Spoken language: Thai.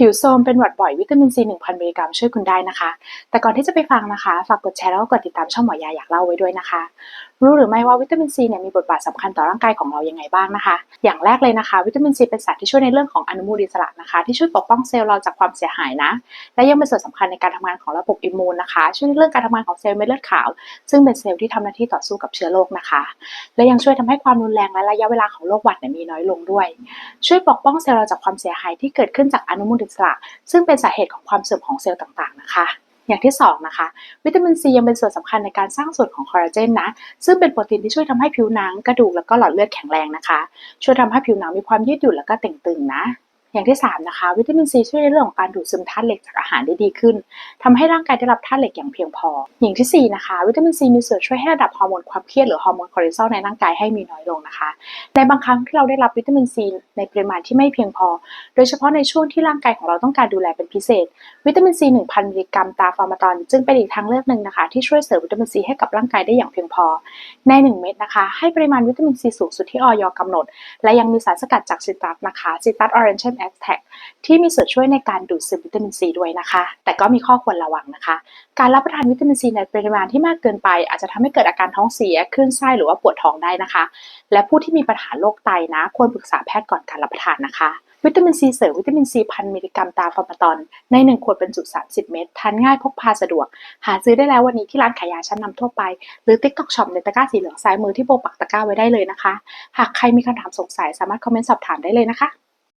ผิวโทรมเป็นหวัดบ่อยวิตามินซี1,000มิลลิกรัมช่วยคุณได้นะคะ แต่ก่อนที่จะไปฟังนะคะ ฝากกดแชร์แล้วก็กดติดตามช่องหมอยาอยากเล่าไว้ด้วยนะคะ รู้หรือไม่ว่าวิตามินซีเนี่ยมีบทบาทสำคัญต่อร่างกายของเรายังไงบ้างนะคะ อย่างแรกเลยนะคะ วิตามินซีเป็นสารที่ช่วยในเรื่องของอนุมูลอิสระนะคะ ที่ช่วยปกป้องเซลล์เราจากความเสียหายนะ และยังเป็นส่วนสำคัญในการทำงานของระบบอิมมูนนะคะ ช่วยในเรื่องการทำงานของเซลล์เม็ดเลือดขาว ซึ่งเป็นเซลล์ที่ทำหน้าที่ต่อสู้กับเชื้อโรคนะคะ และยังช่วยทำให้ความรุนแรงและระยะเวลาของโรคหวัดเนี่ยมีน้อยลงด้วย ช่วยปกป้องเซลล์เราจากความเสียหายที่เกิดขึ้นจากอนุมูลอิสระ ซึ่งเป็นสาเหตุของความเสื่อมของเซลล์ต่างๆ นะคะ อย่างที่2นะคะวิตามินซียังเป็นส่วนสำคัญในการสร้างส่วนของคอลลาเจนนะซึ่งเป็นโปรตีนที่ช่วยทำให้ผิวหนังกระดูกแล้วก็หลอดเลือดแข็งแรงนะคะ ช่วยทำให้ผิวหนังมีความยืดหยุ่นแล้วก็เต่งตึงนะ อย่างที่ 3 นะคะ วิตามินซีช่วยในเรื่องของการดูดซึมธาตุเหล็กจากอาหารได้ดีขึ้นทำให้ร่างกายได้รับธาตุเหล็กอย่างเพียงพอ อย่างที่ 4 นะคะ วิตามินซีมีส่วนช่วยให้ระดับฮอร์โมนความเครียดหรือฮอร์โมนคอร์ติซอลในร่างกายให้มีน้อยลงนะคะ ในบางครั้งที่เราได้รับวิตามินซีในปริมาณที่ไม่เพียงพอ โดยเฉพาะในช่วงที่ร่างกายของเราต้องการดูแลเป็นพิเศษ วิตามินซี1,000มิลลิกรัมตาฟาร์มาตอนจึงเป็นอีกทางเลือกหนึ่งนะคะที่ช่วยเสริมวิตามินซีให้กับร่างกายได้อย่างเพียงพอ ใน 1 เม็ดนะคะ ให้ปริมาณวิตามินซีสูงสุดที่ออยกำหนด และยังมีสารสกัดจากซิตรัสนะคะซิตรัสออเรนเแอคแทกที่มีส่วนช่วยในการดูดซึมวิตามินซีด้วยนะคะ แต่ก็มีข้อควรระวังนะคะ การรับประทานวิตามินซีในปริมาณที่มากเกินไป อาจจะทำให้เกิดอาการท้องเสียคลื่นไส้หรือว่าปวดท้องได้นะคะ และผู้ที่มีปัญหาโรคไตนะ ควรปรึกษาแพทย์ก่อนการรับประทานนะคะวิตามินซีเสริมวิตามินซีพันมิลลิกรัมตาฟอร์มาตอน ใน 1 ขวดบรรจุ 30 เม็ดทานง่ายพกพาสะดวก หาซื้อได้แล้ววันนี้ที่ร้านขายยาชั้นนำทั่วไป หรือ TikTok Shop ในตะกร้าสีเหลืองซ้ายมือที่โบปักตะกร้าไว้ได้เลยนะคะ หากใครมีคำถามสงสัยสามารถคอมเมนต์สอบถามได้เลยนะคะ